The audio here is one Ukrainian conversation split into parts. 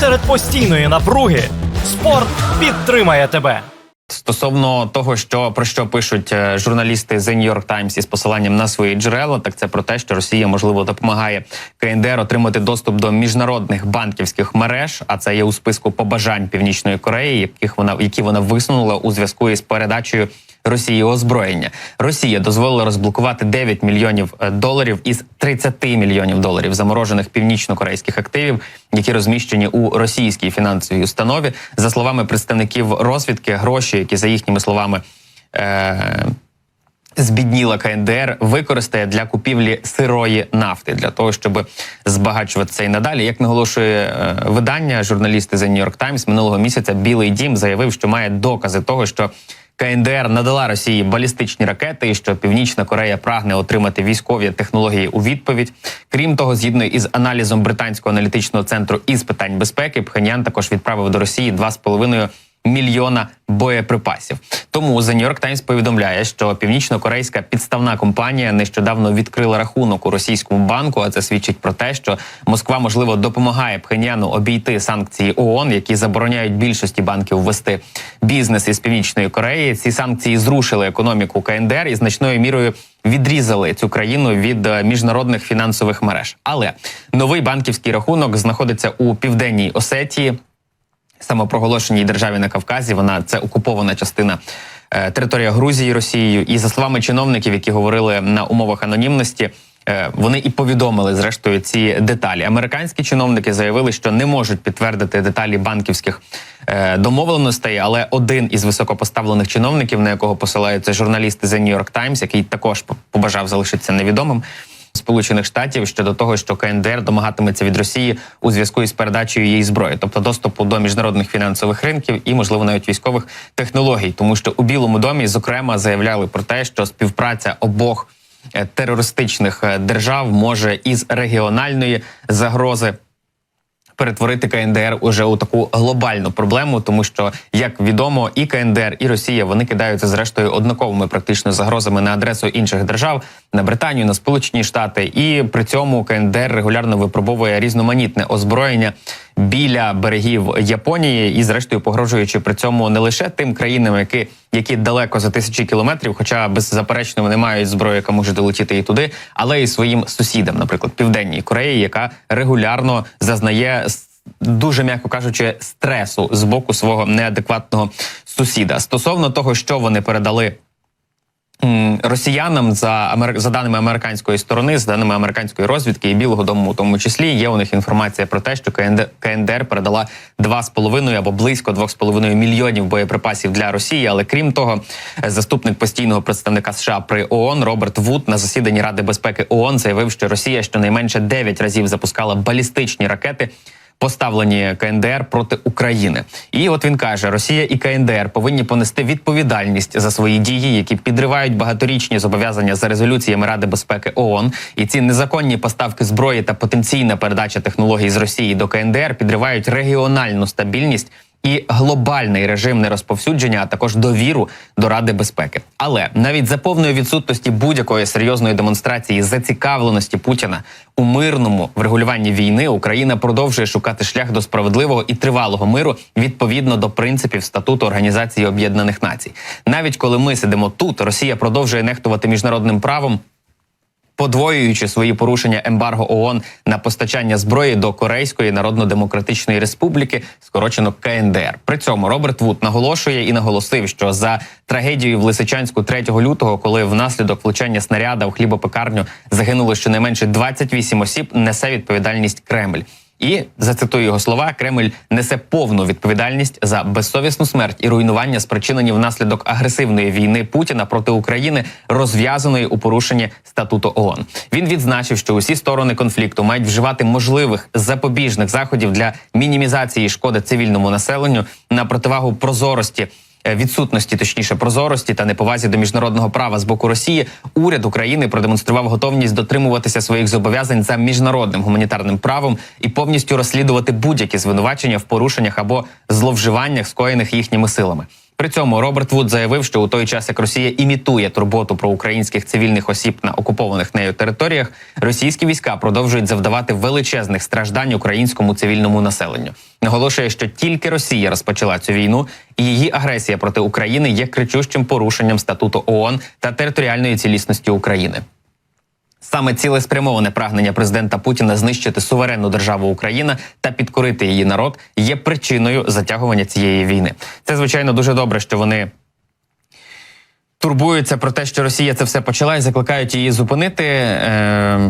серед постійної напруги спорт підтримає тебе. Стосовно того, що про що пишуть е, журналісти The New York Times із посиланням на свої джерела, так це про те, що Росія можливо допомагає КНДР отримати доступ до міжнародних банківських мереж. А це є у списку побажань Північної Кореї, яких вона які вона висунула у зв'язку із передачею. Росії озброєння Росія дозволила розблокувати 9 мільйонів е, доларів із 30 мільйонів доларів заморожених північно-корейських активів, які розміщені у російській фінансовій установі. За словами представників розвідки, гроші, які за їхніми словами. Е- Збідніла КНДР використає для купівлі сирої нафти для того, щоб збагачуватися і надалі. Як наголошує е, видання, журналісти The New York Times минулого місяця Білий Дім заявив, що має докази того, що КНДР надала Росії балістичні ракети, і що Північна Корея прагне отримати військові технології у відповідь. Крім того, згідно із аналізом британського аналітичного центру із питань безпеки, Пхеньян також відправив до Росії 2,5 мільйона боєприпасів. Тому The New York Times повідомляє, що північно-корейська підставна компанія нещодавно відкрила рахунок у російському банку. А це свідчить про те, що Москва можливо допомагає Пхеньяну обійти санкції ООН, які забороняють більшості банків вести бізнес із північної Кореї. Ці санкції зрушили економіку КНДР і значною мірою. Відрізали цю країну від е, міжнародних фінансових мереж, але новий банківський рахунок знаходиться у південній Осетії самопроголошеній державі на Кавказі. Вона це окупована частина е, територія Грузії Росією. І за словами чиновників, які говорили на умовах анонімності. е, Вони і повідомили зрештою ці деталі. Американські чиновники заявили, що не можуть підтвердити деталі банківських е, домовленостей. Але один із високопоставлених чиновників, на якого посилаються журналісти The New York Times, який також побажав залишитися невідомим, Сполучених Штатів щодо того, що КНДР домагатиметься від Росії у зв'язку із передачею її зброї, тобто доступу до міжнародних фінансових ринків і, можливо, навіть військових технологій, тому що у Білому домі зокрема заявляли про те, що співпраця обох е, терористичних е, держав може із регіональної загрози. Перетворити КНДР уже у таку глобальну проблему, тому що як відомо, і КНДР, і Росія вони кидаються зрештою однаковими практично загрозами на адресу інших держав на Британію, на Сполучені Штати, і при цьому КНДР регулярно випробовує різноманітне озброєння біля берегів Японії і, зрештою, погрожуючи при цьому не лише тим країнам, які які далеко за тисячі кілометрів, хоча беззаперечно вони мають зброю, яка може долетіти і туди, але і своїм сусідам, наприклад, Південній Кореї, яка регулярно зазнає дуже м'яко кажучи стресу з боку свого неадекватного сусіда стосовно того, що вони передали. Росіянам за за даними американської сторони, за даними американської розвідки і Білого Дому, у тому числі є у них інформація про те, що КНД... КНДР передала 2,5 або близько 2,5 мільйонів боєприпасів для Росії. Але крім того, заступник постійного представника США при ООН Роберт Вуд на засіданні Ради безпеки ООН заявив, що Росія щонайменше 9 разів запускала балістичні ракети поставлені КНДР проти України. І от він каже: Росія і КНДР повинні понести відповідальність за свої дії, які підривають багаторічні зобов'язання за резолюціями Ради безпеки ООН. І ці незаконні поставки зброї та потенційна передача технологій з Росії до КНДР підривають регіональну стабільність. І глобальний режим нерозповсюдження, а також довіру до Ради безпеки. Але навіть за повної відсутності будь-якої серйозної демонстрації зацікавленості Путіна у мирному врегулюванні війни Україна продовжує шукати шлях до справедливого і тривалого миру відповідно до принципів статуту Організації Об'єднаних Націй. Навіть коли ми сидимо тут, Росія продовжує нехтувати міжнародним правом подвоюючи свої порушення ембарго ООН на постачання зброї до Корейської Народно-Демократичної Республіки, скорочено КНДР. При цьому Роберт Вуд наголошує і наголосив, що за трагедією в Лисичанську 3 лютого, коли внаслідок влучання снаряда в хлібопекарню загинуло щонайменше 28 осіб, несе відповідальність Кремль. І зацитую його слова: Кремль несе повну відповідальність за безсовісну смерть і руйнування, спричинені внаслідок агресивної війни Путіна проти України, розв'язаної у порушенні статуту ООН. Він відзначив, що усі сторони конфлікту мають вживати можливих запобіжних заходів для мінімізації шкоди цивільному населенню на противагу прозорості відсутності, точніше прозорості та неповазі до міжнародного права з боку Росії, уряд України продемонстрував готовність дотримуватися своїх зобов'язань за міжнародним гуманітарним правом і повністю розслідувати будь-які звинувачення в порушеннях або зловживаннях, скоєних їхніми силами. При цьому Роберт Вуд заявив, що у той час, як Росія імітує турботу про українських цивільних осіб на окупованих нею територіях, російські війська продовжують завдавати величезних страждань українському цивільному населенню. наголошує, що тільки Росія розпочала цю війну, і її агресія проти України є кричущим порушенням статуту ООН та територіальної цілісності України. Саме цілеспрямоване прагнення президента Путіна знищити суверенну державу Україна та підкорити її народ є причиною затягування цієї війни. Це звичайно дуже добре, що вони турбуються про те, що Росія це все почала і закликають її зупинити. Е,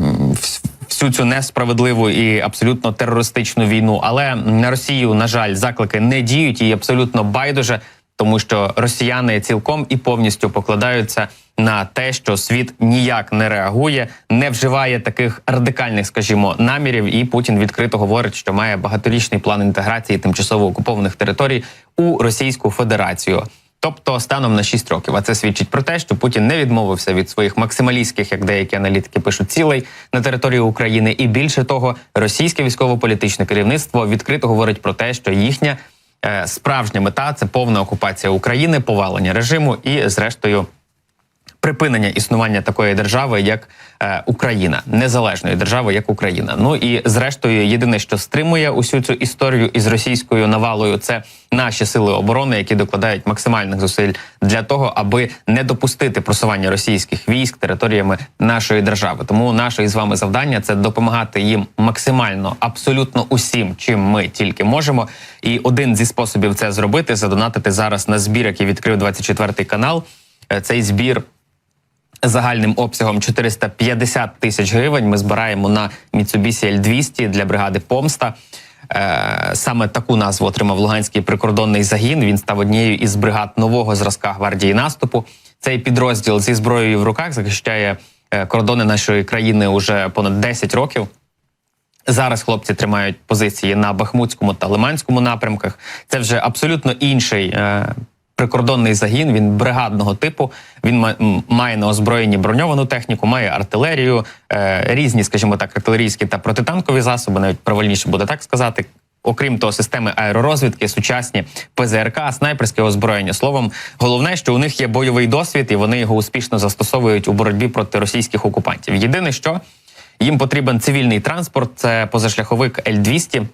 Всю цю несправедливу і абсолютно терористичну війну, але на Росію, на жаль, заклики не діють і абсолютно байдуже, тому що росіяни цілком і повністю покладаються на те, що світ ніяк не реагує, не вживає таких радикальних, скажімо, намірів. І Путін відкрито говорить, що має багаторічний план інтеграції тимчасово окупованих територій у Російську Федерацію. Тобто станом на 6 років, а це свідчить про те, що Путін не відмовився від своїх максималістських, як деякі аналітики пишуть, цілей на території України. І більше того, російське військово-політичне керівництво відкрито говорить про те, що їхня справжня мета це повна окупація України, повалення режиму і, зрештою, припинення існування такої держави, як е, Україна, незалежної держави, як Україна. Ну і зрештою, єдине, що стримує усю цю історію із російською навалою, це наші сили оборони, які докладають максимальних зусиль для того, аби не допустити просування російських військ територіями нашої держави. Тому наше із вами завдання це допомагати їм максимально, абсолютно усім, чим ми тільки можемо. І один зі способів це зробити задонатити зараз на збір, який відкрив 24 канал. Е, Цей збір загальним обсягом 450 тисяч гривень. Ми збираємо на Mitsubishi L200 для бригади Помста. Е, Саме таку назву отримав Луганський прикордонний загін. Він став однією із бригад нового зразка гвардії наступу. Цей підрозділ зі зброєю в руках захищає е, кордони нашої країни уже понад 10 років. Зараз хлопці тримають позиції на Бахмутському та Лиманському напрямках. Це вже абсолютно інший е, прикордонний загін. Він бригадного типу. Він має на озброєнні броньовану техніку, має артилерію, е, різні, скажімо так, артилерійські та протитанкові засоби, навіть правильніше буде так сказати. Окрім того, системи аеророзвідки, сучасні ПЗРК, снайперське озброєння. Словом, головне, що у них є бойовий досвід, і вони його успішно застосовують у боротьбі проти російських окупантів. Єдине, що їм потрібен цивільний транспорт, це позашляховик Л-200.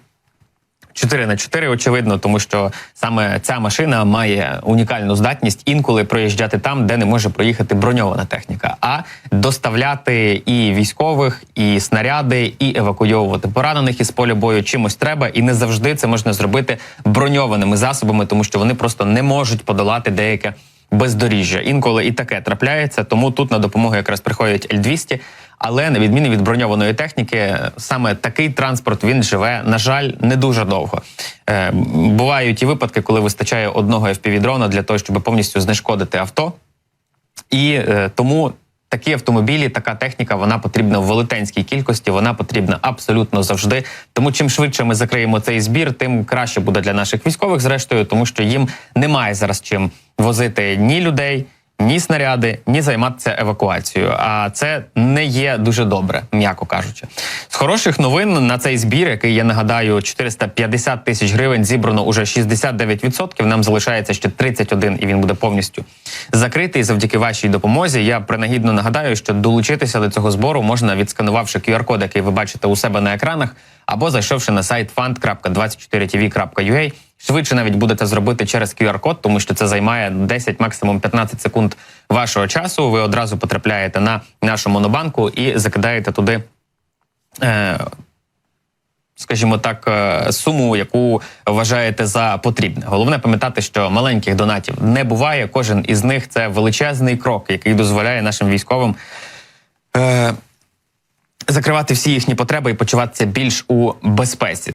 4 на 4 очевидно, тому що саме ця машина має унікальну здатність інколи проїжджати там, де не може проїхати броньована техніка, а доставляти і військових, і снаряди, і евакуйовувати поранених із поля бою чимось треба, і не завжди це можна зробити броньованими засобами, тому що вони просто не можуть подолати деяке бездоріжжя. Інколи і таке трапляється, тому тут на допомогу якраз приходять Л-200, але на відміну від броньованої техніки, саме такий транспорт він живе, на жаль, не дуже довго. Е, бувають і випадки, коли вистачає одного FPV-дрона для того, щоб повністю знешкодити авто. І е, тому такі автомобілі, така техніка, вона потрібна в велетенській кількості. Вона потрібна абсолютно завжди. Тому чим швидше ми закриємо цей збір, тим краще буде для наших військових, зрештою, тому що їм немає зараз чим возити ні людей. Ні снаряди, ні займатися евакуацією. А це не є дуже добре, м'яко кажучи. З хороших новин на цей збір, який я нагадаю, 450 тисяч гривень зібрано уже 69%. Нам залишається ще 31, і він буде повністю закритий. Завдяки вашій допомозі. Я принагідно нагадаю, що долучитися до цього збору можна відсканувавши QR-код, який ви бачите у себе на екранах, або зайшовши на сайт fund.24tv.ua. Швидше навіть будете зробити через QR-код, тому що це займає 10, максимум 15 секунд вашого часу. Ви одразу потрапляєте на нашу монобанку і закидаєте туди. Е, Скажімо так, е, суму, яку вважаєте за потрібне. Головне пам'ятати, що маленьких донатів не буває. Кожен із них це величезний крок, який дозволяє нашим військовим е, закривати всі їхні потреби і почуватися більш у безпеці.